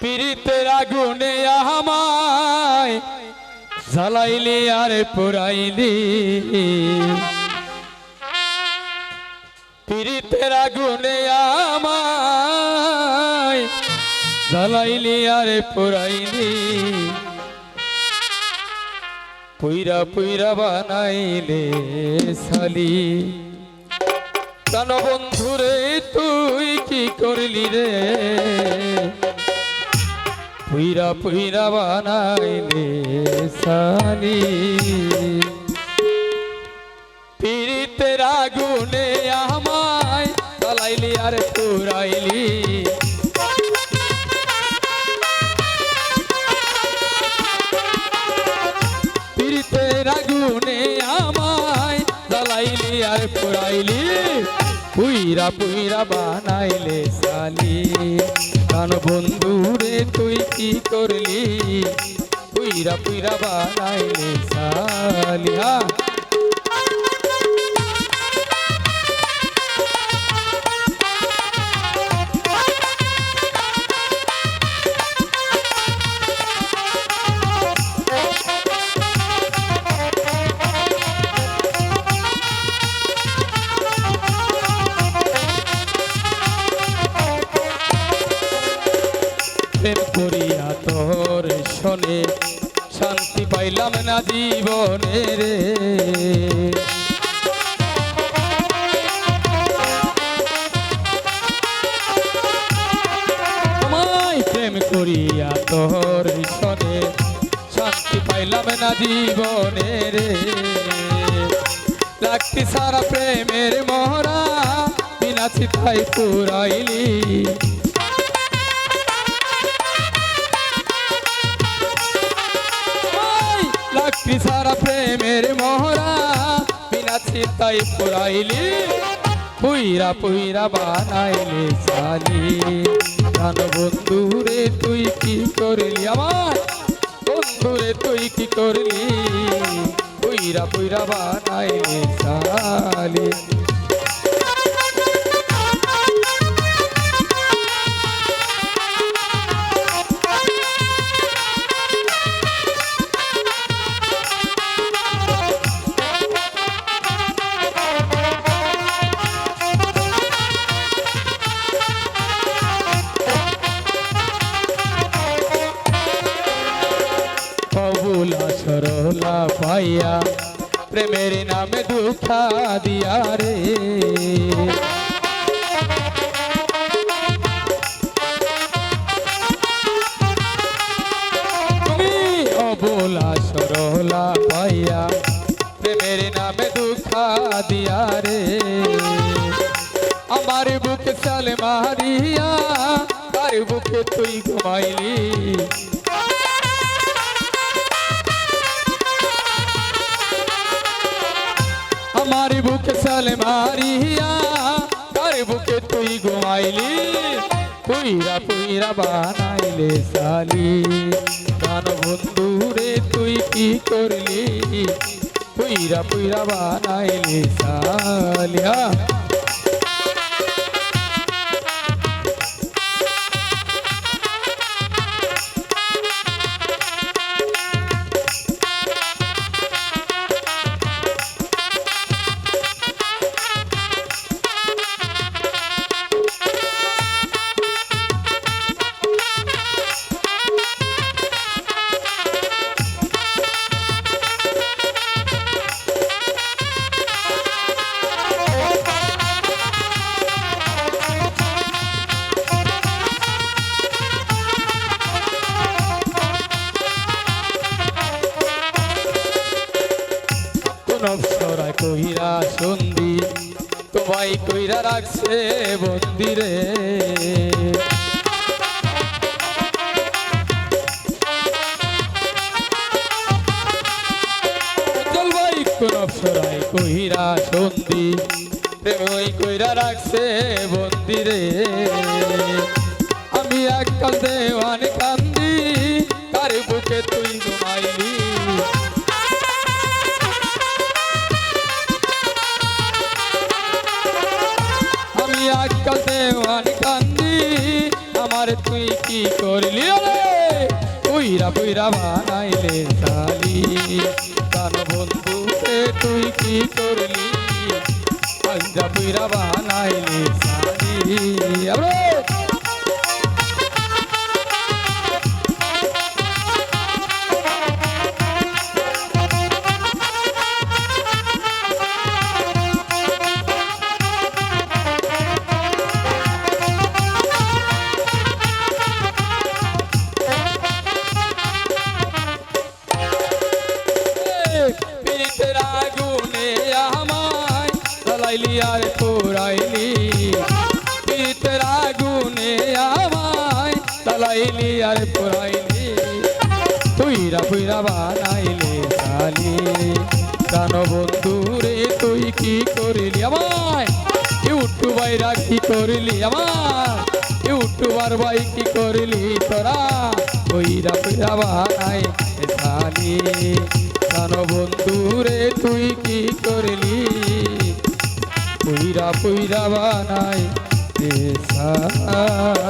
পীড়িতের আগুনে আমায় জ্বালাইলি আর পুরাইলি। পীড়িতের আগুনে আমায় জ্বালাইলি আর পুরাইলি। পুইরা পুইরা বানাইলে সালি কেন বন্ধুরে তুই কি করলি রে? পুইরা পুইরা বানাইলে সালি পীড়িতের আগুনে আমায় চালাইলি আর পুরাইলি। পীড়িতের আগুনে আমায় জ্বালাইলি আর পুরাইলি। পুইরা পুইরা বানাইলে সালি কান বন্ধু রে, তুই কি করলি? পুইরা পুইরা বানাইলে সালি হা জীবনে রে। আমায় প্রেম করিয়া তোর শোনে শান্তি পাইলাম না জীবনে রে। লাগতি সারা প্রেমের মহরা বিনা চিতাই পুরাইলি। চিন্তাই পুরাইলি। পুইরা পুইরা বানাইলে সালি জান বন্ধুরে, তুই কি করলি আমার? বন্ধুরে, তুই কি করলি? পুইরা পুইরা বানাইলে সালি কবুলা সরলা পাইয়া প্রেমের নামে দুঃখা দিয়া রে। তুমি অবলা সরলা পাইয়া প্রেমের নামে দুঃখা দিয়া রে। আমার বুকে চাল মারিয়া তার বুকে তুই ঘুমাইলি? আমার বুকে সালে মারিয়া কার বুকে তুই ঘুমাইলি পুইরা পুইরা বানাইলে সালি গান বন্ধু রে তুই কি করলি পুইরা পুইরা বানাইলে সালিয়া তোমায় কইরা রাখছে কোন অপসরায় কইরা সন্ধি কইরা রাখছে বন্দিরে আমি এককাল দেওয়ান কান্দি, কার বুকে তুই ঘুমাইলি? কি করলি রে? উইরা পুইরা বানাইলে সালি তার বন্ধু তুই কি করলি? পুইরা বানাইলে সালি আরে জ্বালাইলি আর পোড়াইলি। পীড়িতের আগুনে আমায় জ্বালাইলি আর পোড়াইলি। তুইরা পুইরা বানাইলে সালি প্রাণ বন্ধু রে, তুই কি করলি আমায়? ইউটিউবাইরা কি করলি আমার ইউটিউবার ভাই কি করলি তোরা? কইরা কইরা বানাই সালি প্রাণ বন্ধু রে, তুই কি করলি? কইরা পুইরা বানাই সালি